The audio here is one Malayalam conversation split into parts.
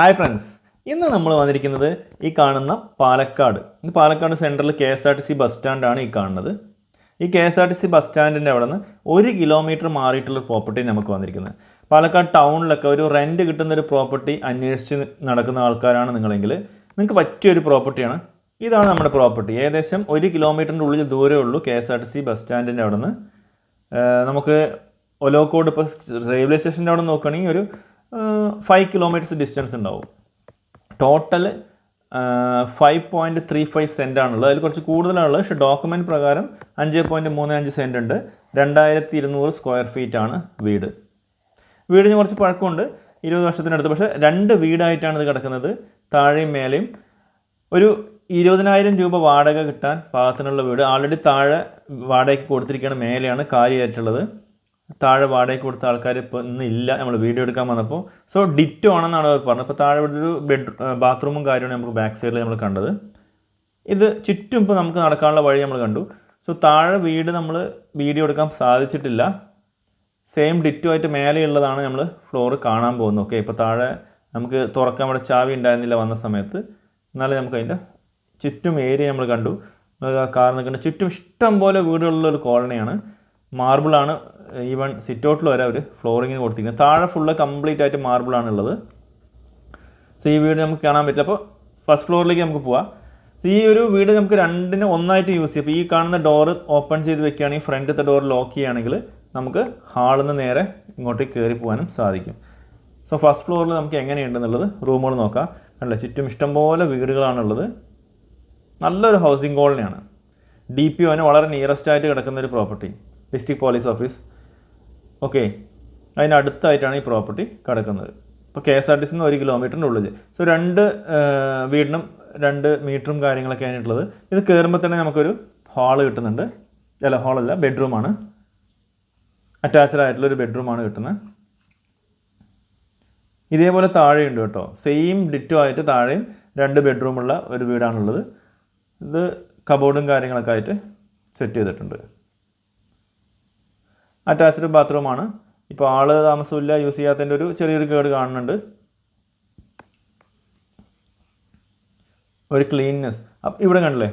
Hi friends. ഇന്ന് നമ്മൾ വന്നിരിക്കുന്നത് ഈ കാണുന്ന പാലക്കാട്. ഇത് Palakkad central K S R T C bus സ്റ്റാൻഡാണ് ഈ കാണുന്നത്. ഈ K S R T C bus സ്റ്റാൻഡിന്റെ അവിടെ നിന്ന് ഒരു കിലോമീറ്റർ മാറിയിട്ടുള്ള പ്രോപ്പർട്ടി നമുക്ക് വന്നിരിക്കുന്നത്. പാലക്കാട് ടൗണിലൊക്കെ ഒരു റെന്റ് കിട്ടുന്ന ഒരു പ്രോപ്പർട്ടി അന്വേഷിച്ച് നടക്കുന്ന ആൾക്കാരാണ് നിങ്ങളെങ്കിൽ നിങ്ങൾക്ക് പറ്റിയൊരു പ്രോപ്പർട്ടിയാണ് ഇതാണ് നമ്മുടെ പ്രോപ്പർട്ടി ഏകദേശം ഒരു കിലോമീറ്ററിന്റെ ഉള്ളിൽ ദൂരമേ ഉള്ളൂ K S R T C bus സ്റ്റാൻഡിന്റെ അവിടെ നിന്ന് നമുക്ക് ഒലോക്കോട് ഇപ്പോൾ റെയിൽവേ സ്റ്റേഷന്റെ അവിടെ നോക്കുകയാണെങ്കിൽ ഒരു ഫൈവ് കിലോമീറ്റേഴ്സ് ഡിസ്റ്റൻസ് ഉണ്ടാവും. Total five point three five cent ആണുള്ളത്. അതിൽ കുറച്ച് കൂടുതലാണുള്ളത്. പക്ഷേ ഡോക്യുമെന്റ് പ്രകാരം അഞ്ച് പോയിന്റ് മൂന്ന് അഞ്ച് സെന്റ് ഉണ്ട്. രണ്ടായിരത്തി ഇരുന്നൂറ് സ്ക്വയർ ഫീറ്റ് ആണ് വീട്. വീടിന് കുറച്ച് പഴക്കമുണ്ട്. ഇരുപത് വർഷത്തിനടുത്ത്. പക്ഷേ രണ്ട് വീടായിട്ടാണ് ഇത് കിടക്കുന്നത്. താഴെയും മേലെയും. ഒരു ഇരുപതിനായിരം രൂപ വാടക കിട്ടാൻ പാകത്തിനുള്ള വീട്. ആൾറെഡി താഴെ വാടകയ്ക്ക് കൊടുത്തിരിക്കുകയാണ് മേലെയാണ് കാര്യമായിട്ടുള്ളത്. താഴെ വാടകയ്ക്ക് കൊടുത്ത ആൾക്കാർ ഇപ്പോൾ ഇന്ന് ഇല്ല നമ്മൾ വീഡിയോ എടുക്കാൻ വന്നപ്പോൾ സോ ഡിറ്റോ ആണെന്നാണ് അവർ പറഞ്ഞത്. ഇപ്പോൾ താഴെ ഇവിടെ ഒരു ബെഡ് ബാത്റൂമും കാര്യമാണ് നമുക്ക് ബാക്ക് സൈഡിൽ നമ്മൾ കണ്ടത്. ഇത് ചുറ്റും ഇപ്പോൾ നമുക്ക് നടക്കാനുള്ള വഴി നമ്മൾ കണ്ടു. സോ താഴെ വീട് നമ്മൾ വീഡിയോ എടുക്കാൻ സാധിച്ചിട്ടില്ല. സെയിം ഡിറ്റോ ആയിട്ട് മേലെയുള്ളതാണ് നമ്മൾ ഫ്ലോർ കാണാൻ പോകുന്നത്. ഓക്കെ ഇപ്പോൾ താഴെ നമുക്ക് തുറക്കാൻ ഇവിടെ ചാവി ഉണ്ടായിരുന്നില്ല വന്ന സമയത്ത്. എന്നാലും നമുക്ക് അതിന്റെ ചുറ്റും ഏരിയ നമ്മൾ കണ്ടു. കാർ നിൽക്കുന്ന ചുറ്റും ഇഷ്ടം പോലെ വീടുകളുള്ള ഒരു കോളനിയാണ്. മാർബിളാണ് ഈവൻ സിറ്റൗട്ടിൽ വരെ അവർ ഫ്ലോറിങ്ങിന് കൊടുത്തിരിക്കുന്നത്. താഴെ ഫുള്ള് കംപ്ലീറ്റ് ആയിട്ട് മാർബിളാണ് ഉള്ളത്. സോ ഈ വീട് നമുക്ക് കാണാൻ പറ്റില്ല. അപ്പോൾ ഫസ്റ്റ് ഫ്ലോറിലേക്ക് നമുക്ക് പോവാം. ഈ ഒരു വീട് നമുക്ക് രണ്ടിന് ഒന്നായിട്ട് യൂസ് ചെയ്യാം. അപ്പോൾ ഈ കാണുന്ന ഡോറ് ഓപ്പൺ ചെയ്ത് വെക്കുകയാണെങ്കിൽ ഫ്രണ്ടിലത്തെ ഡോർ ലോക്ക് ചെയ്യുകയാണെങ്കിൽ നമുക്ക് ഹാളിൽ നിന്ന് നേരെ ഇങ്ങോട്ടേക്ക് കയറി പോകാനും സാധിക്കും. സോ ഫസ്റ്റ് ഫ്ലോറിൽ നമുക്ക് എങ്ങനെയുണ്ടെന്നുള്ളത് റൂമുകൾ നോക്കാം. അല്ല ചുറ്റും ഇഷ്ടംപോലെ വീടുകളാണുള്ളത്. നല്ലൊരു ഹൗസിംഗ് കോളനിയാണ് ഡി പി ഒന് വളരെ നിയറസ്റ്റ് ആയിട്ട് കിടക്കുന്ന ഒരു property district police office okay. അതിനടുത്തായിട്ടാണ് ഈ പ്രോപ്പർട്ടി കിടക്കുന്നത്. ഇപ്പോൾ കെ എസ് ആർ ടി സിന്ന് ഒരു കിലോമീറ്ററിന്റെ ഉള്ളിൽ സോ രണ്ട് വീടിനും രണ്ട് മീറ്ററും കാര്യങ്ങളൊക്കെ ആയിട്ടുള്ളത് ഇത് കയറുമ്പോൾ തന്നെ നമുക്കൊരു ഹാൾ കിട്ടുന്നുണ്ട്. അല്ല ഹാളല്ല ബെഡ്റൂമാണ് അറ്റാച്ച്ഡ് ആയിട്ടുള്ളൊരു ബെഡ്റൂമാണ് കിട്ടുന്നത്. ഇതേപോലെ താഴെയുണ്ട് കേട്ടോ. സെയിം ഡിറ്റോ ആയിട്ട് താഴെയും രണ്ട് ബെഡ്റൂമുള്ള ഒരു വീടാണുള്ളത്. ഇത് കബോർഡും കാര്യങ്ങളൊക്കെ ആയിട്ട് സെറ്റ് ചെയ്തിട്ടുണ്ട്. അറ്റാച്ച്ഡ് ബാത്റൂമാണ് ഇപ്പോൾ ആൾ താമസമില്ല യൂസ് ചെയ്യാത്തതിന്റെ ഒരു ചെറിയൊരു കേട് കാണുന്നുണ്ട്. ഒരു ക്ലീൻനെസ് ഇവിടെ കണ്ടില്ലേ?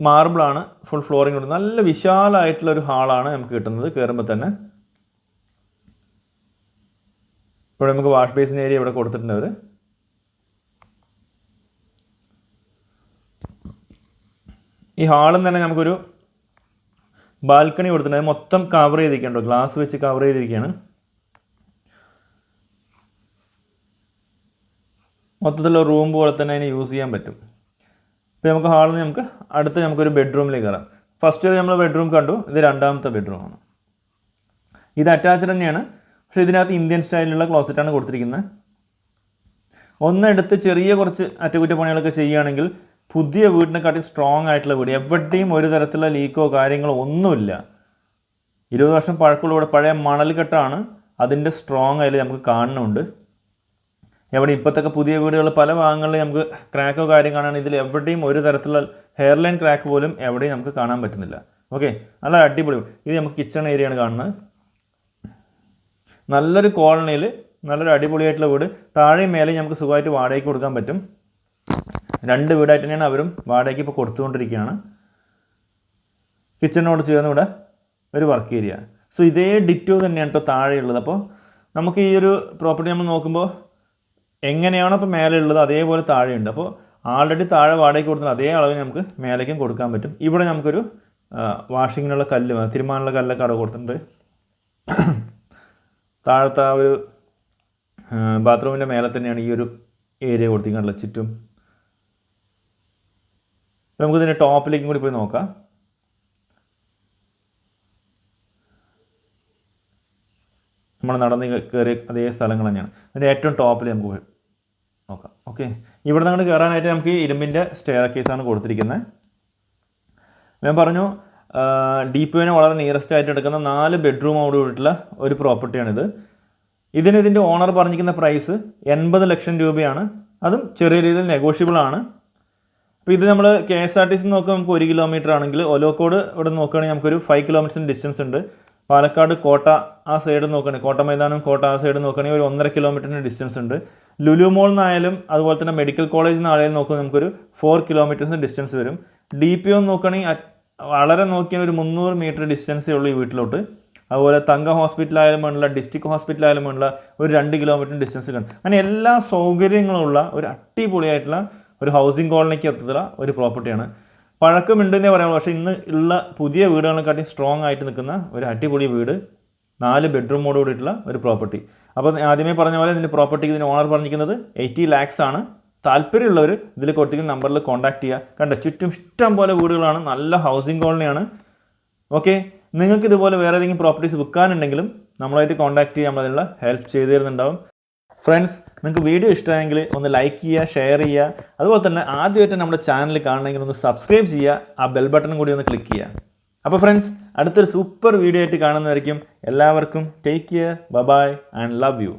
മാർബിളാണ് ഫുൾ ഫ്ലോറിംഗ് ഉണ്ട് നല്ല വിശാലമായിട്ടുള്ള ഒരു ഹാളാണ് നമുക്ക് കിട്ടുന്നത് കയറുമ്പോൾ തന്നെ. ഇവിടെ നമുക്ക് വാഷ് ബേസിൻ ഏരിയ ഇവിടെ കൊടുത്തിട്ടുണ്ട് അവർ ഈ ഹാളിൽ തന്നെ നമുക്കൊരു ബാൽക്കണി കൊടുത്തിട്ടുണ്ട്. മൊത്തം കവർ ചെയ്തിരിക്കുന്നുണ്ടോ. ഗ്ലാസ് വെച്ച് കവർ ചെയ്തിരിക്കുകയാണ്. മൊത്തത്തിലുള്ള റൂം പോലെ തന്നെ അതിനെ യൂസ് ചെയ്യാൻ പറ്റും. ഇപ്പോൾ നമുക്ക് ഹാളിൽ നിന്ന് നമുക്ക് അടുത്ത് നമുക്കൊരു ബെഡ്റൂമിലേക്ക് കയറാം. ഫസ്റ്റ് ഒരു നമ്മൾ ബെഡ്റൂം കണ്ടു. ഇത് രണ്ടാമത്തെ ബെഡ്റൂമാണ് ഇത് അറ്റാച്ച്ഡ് തന്നെയാണ്. പക്ഷെ ഇതിനകത്ത് ഇന്ത്യൻ സ്റ്റൈലിലുള്ള ക്ലോസറ്റാണ് കൊടുത്തിരിക്കുന്നത്. ഒന്നെടുത്ത് ചെറിയ കുറച്ച് അറ്റകുറ്റപ്പണികളൊക്കെ ചെയ്യുകയാണെങ്കിൽ പുതിയ വീടിനെക്കാട്ടി സ്ട്രോങ് ആയിട്ടുള്ള വീട്. എവിടെയും ഒരു തരത്തിലുള്ള ലീക്കോ കാര്യങ്ങളോ ഒന്നുമില്ല. ഇരുപത് വർഷം പഴക്കമുള്ള ഇവിടെ പഴയ മണൽക്കെട്ടാണ് അതിന്റെ സ്ട്രോങ് അതിൽ നമുക്ക് കാണുന്നുണ്ട്. എവിടെ ഇപ്പോഴത്തൊക്കെ പുതിയ വീടുകൾ പല ഭാഗങ്ങളിൽ നമുക്ക് ക്രാക്കോ കാര്യം കാണാൻ ഇതിൽ എവിടെയും ഒരു തരത്തിലുള്ള ഹെയർലൈൻ ക്രാക്ക് പോലും എവിടെയും നമുക്ക് കാണാൻ പറ്റുന്നില്ല. ഓക്കെ നല്ല അടിപൊളി ഇത് നമുക്ക് കിച്ചൺ ഏരിയയാണ് കാണുന്നത്. നല്ലൊരു കോളനിയിൽ നല്ലൊരു അടിപൊളിയായിട്ടുള്ള വീട്. താഴെയും മേലെയും നമുക്ക് സുഖമായിട്ട് വാടകയ്ക്ക് കൊടുക്കാൻ പറ്റും. രണ്ട് വീടായിട്ട് തന്നെയാണ് അവരും വാടകയ്ക്ക് ഇപ്പോൾ കൊടുത്തുകൊണ്ടിരിക്കുകയാണ്. കിച്ചണിനോട് ചേർന്ന് ഇവിടെ ഒരു വർക്ക് ഏരിയ സോ ഇതേ ഡിറ്റോ തന്നെയാണ് കേട്ടോ താഴെയുള്ളത്. അപ്പോൾ നമുക്ക് ഈ ഒരു പ്രോപ്പർട്ടി നമ്മൾ നോക്കുമ്പോൾ എങ്ങനെയാണോ ഇപ്പോൾ മേലെ ഉള്ളത് അതേപോലെ താഴെയുണ്ട്. അപ്പോൾ ആൾറെഡി താഴെ വാടകയ്ക്ക് കൊടുക്കുന്ന അതേ അളവിന് നമുക്ക് മേലേക്കും കൊടുക്കാൻ പറ്റും. ഇവിടെ നമുക്കൊരു വാഷിങ്ങിനുള്ള കല്ല് തിരുമാനുള്ള കല്ലൊക്കെ അവിടെ കൊടുത്തിട്ടുണ്ട്. താഴത്തെ ആ ഒരു ബാത്റൂമിന്റെ മേലെ തന്നെയാണ് ഈ ഒരു ഏരിയ കൊടുത്തിട്ടുള്ളത് ചുറ്റും. അപ്പോൾ നമുക്കിതിന്റെ ടോപ്പിലേക്കും കൂടി പോയി നോക്കാം. നമ്മൾ നടന്ന് കയറിയ അതേ സ്ഥലങ്ങൾ തന്നെയാണ്. അതിന്റെ ഏറ്റവും ടോപ്പിൽ നമുക്ക് പോയി നോക്കാം. ഓക്കെ. ഇവിടെ നിന്ന് കയറാനായിട്ട് നമുക്ക് ഇരുമ്പിന്റെ സ്റ്റെയർ കേസാണ് കൊടുത്തിരിക്കുന്നത്. ഞാൻ പറഞ്ഞു ഡി പി ഒനെ വളരെ നിയറസ്റ്റ് ആയിട്ട് എടുക്കുന്ന നാല് ബെഡ്റൂമോട് കൂടിയിട്ടുള്ള ഒരു പ്രോപ്പർട്ടിയാണിത് ഇതിന് ഇതിന്റെ ഓണർ പറഞ്ഞിരിക്കുന്ന പ്രൈസ് എൺപത് ലക്ഷം രൂപയാണ്. അതും ചെറിയ രീതിയിൽ നെഗോഷ്യബിൾ ആണ്. അപ്പോൾ ഇത് നമ്മൾ K S R T C നോക്കുമ്പോൾ നമുക്ക് ഒരു കിലോമീറ്റർ ആണെങ്കിൽ ഒലോക്കോട് ഇവിടെ നോക്കുകയാണെങ്കിൽ നമുക്കൊരു ഫൈവ് കിലോമീറ്ററിന്റെ ഡിസ്റ്റൻസ് ഉണ്ട്. പാലക്കാട് കോട്ട ആ സൈഡ് നോക്കുകയാണെങ്കിൽ കോട്ട മൈതാനം കോട്ട ആ സൈഡ് നോക്കുകയാണെങ്കിൽ ഒരു ഒന്നര കിലോമീറ്ററിന്റെ ഡിസ്റ്റൻസ് ഉണ്ട്. ലുലു മോൾ നിന്നായാലും അതുപോലെ തന്നെ മെഡിക്കൽ കോളേജിൽ നിന്നായാലും നോക്കുമ്പോൾ നമുക്കൊരു ഫോർ കിലോമീറ്റേഴ്സിന് ഡിസ്റ്റൻസ് വരും. ഡി പി ഒ നോക്കുകയാണെങ്കിൽ വളരെ നോക്കിയാൽ ഒരു മുന്നൂറ് മീറ്റർ ഡിസ്റ്റൻസേ ഉള്ളൂ ഈ വീട്ടിലോട്ട്. അതുപോലെ തങ്ക ഹോസ്പിറ്റലായാലും വേണ്ട ഡിസ്ട്രിക്ട് ഹോസ്പിറ്റലായാലും വേണ്ട ഒരു രണ്ട് കിലോമീറ്റർ ഡിസ്റ്റൻസ് കാണും അങ്ങനെ എല്ലാ സൗകര്യങ്ങളുള്ള ഒരു അടിപൊളിയായിട്ടുള്ള ഒരു ഹൗസിംഗ് കോളനിക്ക് എത്തുന്ന ഒരു പ്രോപ്പർട്ടിയാണ് പഴക്കമുണ്ടെന്നേ പറയാം പക്ഷേ ഇന്ന് ഉള്ള പുതിയ വീടുകളെക്കാട്ടി സ്ട്രോങ് ആയിട്ട് നിൽക്കുന്ന ഒരു അടിപൊളി വീട് നാല് ബെഡ്റൂമോട് കൂടിയിട്ടുള്ള ഒരു പ്രോപ്പർട്ടി അപ്പോൾ ആദ്യമേ പറഞ്ഞ പോലെ ഇതിന്റെ പ്രോപ്പർട്ടി ഇതിന് ഓണർ പറഞ്ഞിരിക്കുന്നത് എയ്റ്റി ലാക്സ് ആണ്. താല്പര്യമുള്ളവർ ഇതിൽ കൊടുത്തിരിക്കുന്ന നമ്പറിൽ കോൺടാക്റ്റ് ചെയ്യുക. കണ്ട? ചുറ്റും ഇഷ്ടം പോലെ വീടുകളാണ്. നല്ല ഹൗസിംഗ് കോളനിയാണ് ഓക്കെ നിങ്ങൾക്ക് ഇതുപോലെ വേറെ ഏതെങ്കിലും പ്രോപ്പർട്ടീസ് വിൽക്കാനുണ്ടെങ്കിലും നമ്മളായിട്ട് കോൺടാക്റ്റ് ചെയ്യാൻ നമ്മളതിനുള്ള ഹെൽപ്പ് ചെയ്തു തരുന്നുണ്ടാവും. ഫ്രണ്ട്സ് നിങ്ങൾക്ക് വീഡിയോ ഇഷ്ടമായെങ്കിൽ ഒന്ന് ലൈക്ക് ചെയ്യുക ഷെയർ ചെയ്യുക. അതുപോലെ തന്നെ ആദ്യമായിട്ട് നമ്മുടെ ചാനൽ കാണണമെങ്കിൽ ഒന്ന് സബ്സ്ക്രൈബ് ചെയ്യുക ആ ബെൽ ബട്ടണും കൂടി ഒന്ന് ക്ലിക്ക് ചെയ്യുക. അപ്പോൾ ഫ്രണ്ട്സ് അടുത്തൊരു സൂപ്പർ വീഡിയോ ആയിട്ട് കാണുന്നതായിരിക്കും എല്ലാവർക്കും take care bye bye and love you